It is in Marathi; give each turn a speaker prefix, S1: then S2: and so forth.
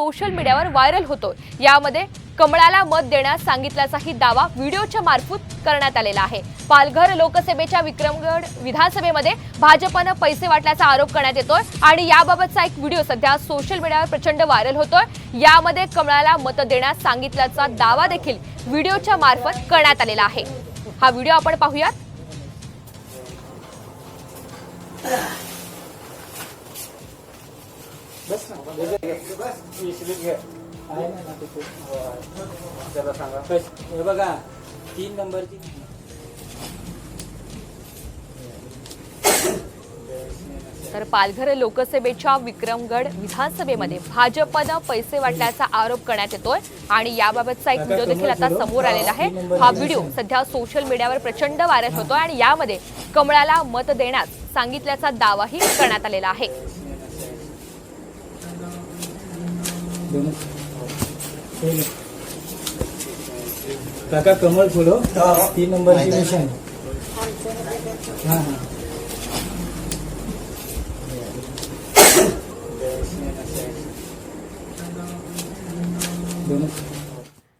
S1: सोशल मीडियावर व्हायरल होतो यामध्ये कमळाला मत देण्यास सांगितल्याचाही दावा व्हिडिओच्या मार्फत करण्यात आलेला आहे. पालघर लोकसभेच्या विक्रमगड विधानसभेमध्ये भाजपनं पैसे वाटल्याचा आरोप करण्यात येतोय आणि याबाबतचा एक व्हिडिओ सध्या सोशल मीडियावर प्रचंड व्हायरल होतोय. यामध्ये कमळाला मत देण्यास सांगितल्याचा दावा देखील व्हिडिओच्या मार्फत करण्यात आलेला आहे. हा व्हिडिओ आपण पाहूयात.
S2: बस ना सांगा. हे बघा तीन नंबरची.
S1: तर पालघर लोकसभेच्या विक्रमगड विधानसभेमध्ये भाजपनं पैसे वाटल्याचा आरोप करण्यात येतोय आणि याबाबतचा एक व्हिडिओ देखील आता समोर आलेला आहे. हा व्हिडिओ सध्या सोशल मीडियावर प्रचंड व्हायरल होतोय आणि यामध्ये कमळाला मत देण्यास सांगितल्याचा दावाही करण्यात आलेला आहे.
S2: दोन हे घे. काका कमळ फुल हो तीन नंबरची निशाण हा हा दोन